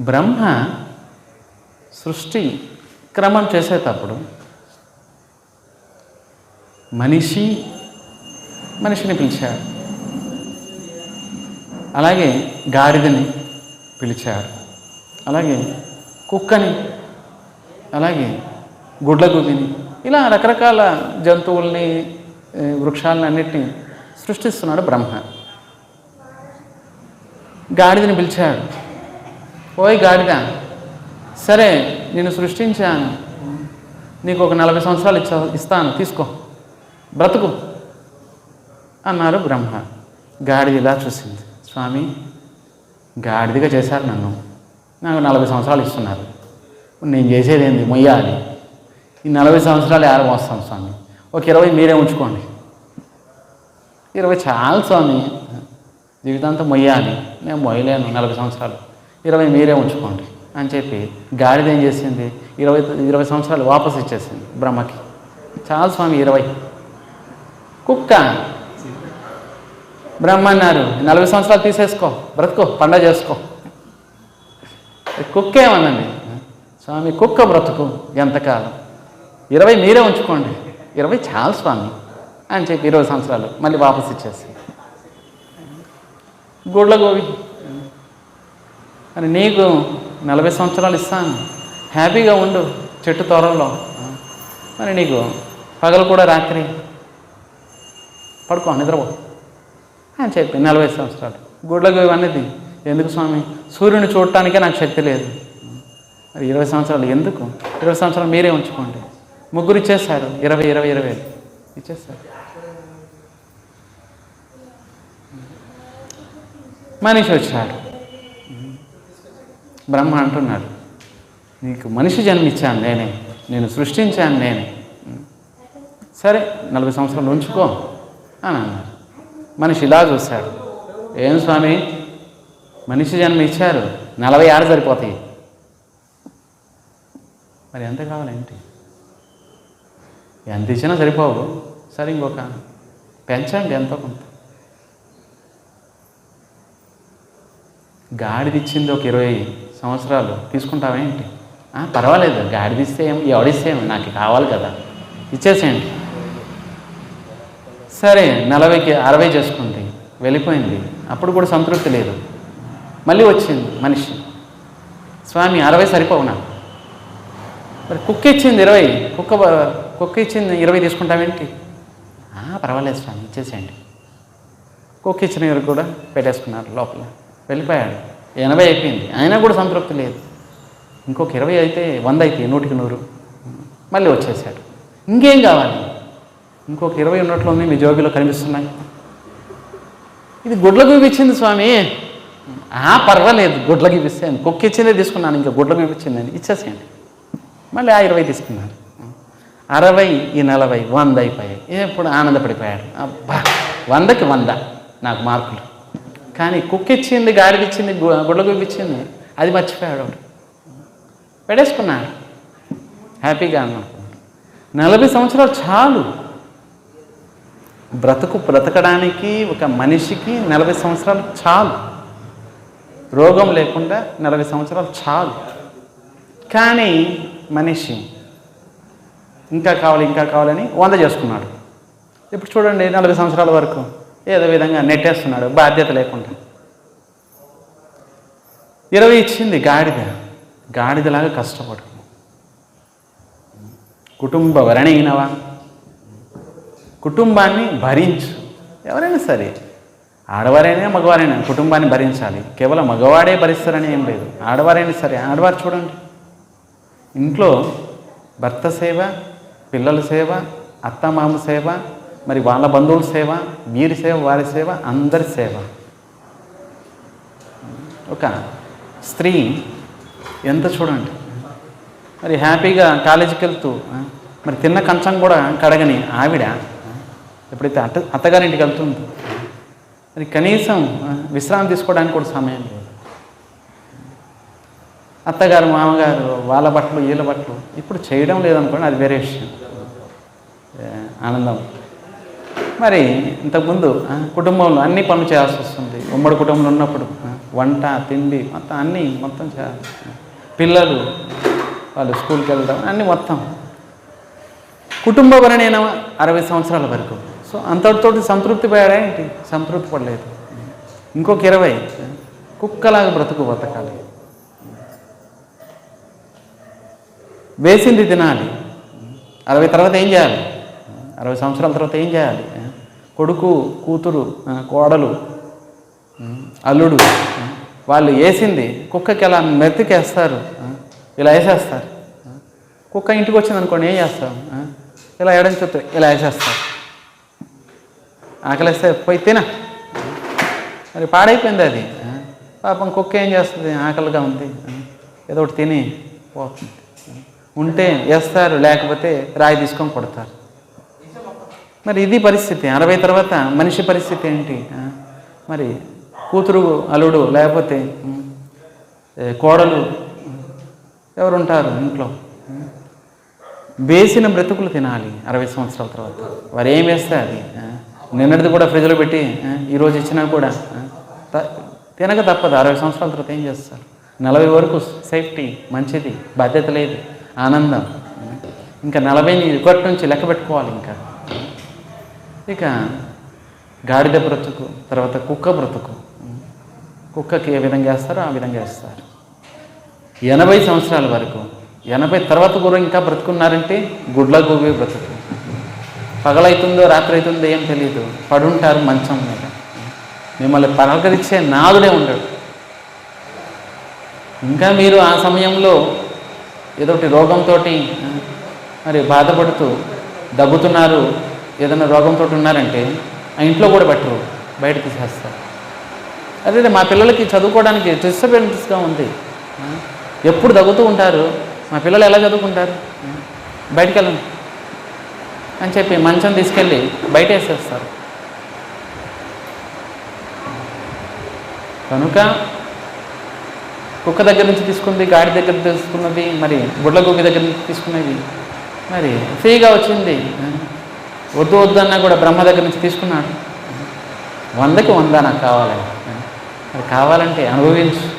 బ్రహ్మ సృష్టి క్రమం చేసేటప్పుడు మనిషి మనిషిని పిలిచాడు అలాగే గాడిదని పిలిచాడు అలాగే కుక్కని అలాగే గుడ్లగుబిని ఇలా రకరకాల జంతువుల్ని వృక్షాలని అన్నిటినీ సృష్టిస్తున్నాడు బ్రహ్మ. గాడిదని పిలిచాడు ఓయ్ గాడిద సరే నేను సృష్టించాను. నీకు ఒక నలభై సంవత్సరాలు ఇచ్చా ఇస్తాను తీసుకో. బ్రతుకు అన్నారు బ్రహ్మ. గాడిద ఇలా చూసింది. స్వామి గాడిదిగా చేశారు నన్ను. నాకు నలభై సంవత్సరాలు ఇస్తున్నారు. నేను చేసేది ఏంది మొయ్యాలి. ఈ నలభై సంవత్సరాలు ఆరు మోస్తాను స్వామి? ఒక ఇరవై మీరే ఉంచుకోండి. ఇరవై చాలు స్వామి. జీవితాంతం మొయ్యాలి. నేను మొయ్యలేను నలభై సంవత్సరాలు. ఇరవై మీరే ఉంచుకోండి అని చెప్పి గాడిద ఏం చేసింది? ఇరవై ఇరవై సంవత్సరాలు వాపస్ ఇచ్చేసింది బ్రహ్మకి. చాలు స్వామి ఇరవై. కుక్క బ్రహ్మ అన్నారు నలభై సంవత్సరాలు తీసేసుకో బ్రతుకో పండగ చేసుకో. కుక్క ఏమన్నది? స్వామి కుక్క బ్రతుకు ఎంతకాలం? ఇరవై మీరే ఉంచుకోండి. ఇరవై చాలు స్వామి అని చెప్పి ఇరవై సంవత్సరాలు మళ్ళీ వాపస్ ఇచ్చేసి గుడ్ల గోవి అని నీకు నలభై సంవత్సరాలు ఇస్తాను. హ్యాపీగా ఉండు చెట్టు త్వరలో మరి నీకు పగలు కూడా రాత్రి. పడుకో నిద్రపో. అని చెప్పి నలభై సంవత్సరాలు. గుడ్లకు ఇవన్నీ అనేది ఎందుకు స్వామి? సూర్యుని చూడటానికే నాకు శక్తి లేదు. మరి ఇరవై సంవత్సరాలు ఎందుకు? ఇరవై సంవత్సరాలు మీరే ఉంచుకోండి. ముగ్గురు ఇచ్చేస్తారు ఇరవై ఇరవై ఇరవై. ఇచ్చేస్తారు మనిషి వచ్చాడు. బ్రహ్మ అంటున్నాడు నీకు మనిషి జన్మిచ్చాను నేనే నేను సృష్టించాను నేనే. సరే నలభై సంవత్సరాలు ఉంచుకో అని అన్నారు. మనిషి ఇలా చూశాడు. ఏం స్వామి? మనిషి జన్మ ఇచ్చారు నలభై ఆరు సరిపోతాయి. మరి ఎంత కావాలేంటి ఎంత ఇచ్చినా సరిపోవు. సరే ఇంకొక పెంచండి ఎంతో కొంత. గాడిదిచ్చింది ఒక ఇరవై సంవత్సరాలు తీసుకుంటావేంటి "ఆ, పర్వాలేదు గాడిదిస్తే ఏం ఎవడిస్తే ఏం నాకు కావాలి కదా. ఇచ్చేసేయండి. సరే నలభైకి అరవై చేసుకుంది వెళ్ళిపోయింది. అప్పుడు కూడా సంతృప్తి లేదు. మళ్ళీ వచ్చింది మనిషి. స్వామి అరవై సరిపోవు నాకు మరి కుక్క ఇచ్చింది ఇరవై కుక్క కుక్క ఇచ్చింది ఇరవై తీసుకుంటామేంటి పర్వాలేదు స్వామి ఇచ్చేసేయండి. కుక్క ఇచ్చిన ఇరవై కూడా పెట్టేసుకున్నారు లోపల. వెళ్ళిపోయాడు. ఎనభై అయిపోయింది. అయినా కూడా సంతృప్తి లేదు. ఇంకొక ఇరవై అయితే వంద అయితే నూటికి నూరు. మళ్ళీ వచ్చేసాడు. ఇంకేం కావాలి? ఇంకొక ఇరవై ఉన్నట్లుంది మీ జోబిలో కనిపిస్తున్నాయి. ఇది గుడ్లకు ఇప్పించింది స్వామి. ఆ పర్వాలేదు. గుడ్లకి ఇప్పిస్తాను కుక్క ఇచ్చిందే తీసుకున్నాను. ఇంకా గుడ్లకు ఇప్పించిందని ఇచ్చేసేయండి. మళ్ళీ ఆ ఇరవై తీసుకున్నాను. అరవై ఈ నలభై వంద అయిపోయాయి. ఎప్పుడు ఆనందపడిపోయాడు. అబ్బా వందకి వంద. నాకు మార్కులు. కానీ కుక్ ఇచ్చింది గాడిదిచ్చింది ఇచ్చింది గు- అది మర్చిపోయాడు వాడు. పెడేసుకున్నాడు. హ్యాపీగా అనుకున్నాడు నలభై సంవత్సరాలు చాలు. బ్రతుకు బ్రతకడానికి ఒక మనిషికి నలభై సంవత్సరాలు చాలు. రోగం లేకుండా నలభై సంవత్సరాలు చాలు. కానీ మనిషి ఇంకా కావాలి ఇంకా కావాలని వంద చేసుకున్నాడు. ఇప్పుడు చూడండి నలభై సంవత్సరాల వరకు. ఏదో విధంగా నెట్టేస్తున్నాడు బాధ్యత లేకుండా. ఇరవై ఇచ్చింది గాడిద. గాడిదలాగా కష్టపడు కుటుంబ వరణైనవా. కుటుంబాన్ని భరించు. ఎవరైనా సరే ఆడవారైనా మగవారైనా కుటుంబాన్ని భరించాలి. కేవలం మగవాడే భరిస్తారని ఏం లేదు. ఆడవారైనా సరే ఆడవారు చూడండి. ఇంట్లో భర్త సేవ పిల్లల సేవ అత్తమామ సేవ మరి వాళ్ళ బంధువుల సేవ వీరి సేవ వారి సేవ అందరి సేవ. ఒక స్త్రీ ఎంత చూడండి. మరి హ్యాపీగా కాలేజీకి వెళ్తూ మరి తిన్న కంచం కూడా కడగని ఆవిడ ఎప్పుడైతే అత్త అత్తగారింటికి వెళ్తుంది మరి కనీసం విశ్రాంతి తీసుకోవడానికి కూడా సమయం లేదు. అత్తగారు మామగారు వాళ్ళ బట్టలు వీళ్ళ బట్టలు ఇప్పుడు చేయడం లేదనుకోండి అది వేరే విషయం. ఆనందం. మరి ఇంతకుముందు కుటుంబంలో అన్ని పనులు చేయాల్సి వస్తుంది. ఉమ్మడి కుటుంబంలో ఉన్నప్పుడు వంట తిండి మొత్తం అన్నీ మొత్తం చేయాల్సి పిల్లలు వాళ్ళు స్కూల్కి వెళ్ళడం అన్నీ మొత్తం. కుటుంబ భరణైన అరవై సంవత్సరాల వరకు. సో అంతటితోటి సంతృప్తి పడా ఏంటి? సంతృప్తి పడలేదు. ఇంకొక ఇరవై కుక్కలాగా బ్రతుకు బతకాలి. వేసింది తినాలి. అరవై తర్వాత ఏం చేయాలి? అరవై సంవత్సరాల తర్వాత ఏం చేయాలి? కొడుకు కూతురు కోడలు అల్లుడు వాళ్ళు వేసింది కుక్కకి ఇలా మెతికేస్తారు ఇలా వేసేస్తారు కుక్క ఇంటికి వచ్చింది అనుకోండి ఏం చేస్తాం ఇలా ఎడం చెప్తే ఇలా వేసేస్తారు. ఆకలిస్తే పోయి తిన. మరి పాడైపోయింది అది పాపం కుక్క ఏం చేస్తుంది ఆకలిగా ఉంది ఏదో ఒకటి తిని పోతుంది ఉంటే వేస్తారు లేకపోతే రాయి తీసుకొని కొడతారు. మరి ఇది పరిస్థితి. అరవై తర్వాత మనిషి పరిస్థితి ఏంటి? మరి కూతురు అల్లుడు లేకపోతే కోడలు ఎవరుంటారు ఇంట్లో? వేసిన బ్రతుకులు తినాలి అరవై సంవత్సరాల తర్వాత. వారు ఏం వేస్తే అది నిన్నటిది కూడా ఫ్రిడ్జ్లో పెట్టి ఈరోజు ఇచ్చినా కూడా తినక తప్పదు. అరవై సంవత్సరాల తర్వాత ఏం చేస్తారు? నలభై వరకు సేఫ్టీ మంచిది బాధ్యత లేదు ఆనందం. ఇంకా నలభై ఒకటి నుంచి లెక్క పెట్టుకోవాలి ఇంకా. ఇక గాడిద బ్రతుకు తర్వాత కుక్క బ్రతుకు. కుక్కకి ఏ విధంగా వేస్తారో ఆ విధంగా వేస్తారు. ఎనభై సంవత్సరాల వరకు ఎనభై తర్వాత కూడా ఇంకా బ్రతుకున్నారంటే గుడ్ల గోబి బ్రతుకు. పగలైతుందో రాత్రి అవుతుందో ఏం తెలియదు పడుంటారు మంచం మీద. మిమ్మల్ని పలకరించే నాదుడే ఉండడు. ఇంకా మీరు ఆ సమయంలో ఏదో ఒకటి రోగంతో మరి బాధపడుతూ దగ్గుతున్నారు ఏదైనా రోగంతో ఉన్నారంటే ఆ ఇంట్లో కూడా పెట్టరు బయట తీసేస్తారు. అదే మా పిల్లలకి చదువుకోవడానికి డిస్టర్బెన్స్గా ఉంది. ఎప్పుడు దగ్గుతూ ఉంటారు మా పిల్లలు ఎలా చదువుకుంటారు? బయటికి వెళ్ళండి అని చెప్పి మంచం తీసుకెళ్ళి బయట వేసేస్తారు. కనుక కుక్క దగ్గర నుంచి తీసుకుంది గాడి దగ్గర తీసుకున్నది మరి గుడ్ల గుగ్గి దగ్గర నుంచి తీసుకున్నది మరి ఫ్రీగా వచ్చింది. వద్దు వద్దు అన్నా కూడా బ్రహ్మ దగ్గర నుంచి తీసుకున్నాడు. వందకి వంద నాకు కావాలి. అది కావాలంటే అనుభవించు.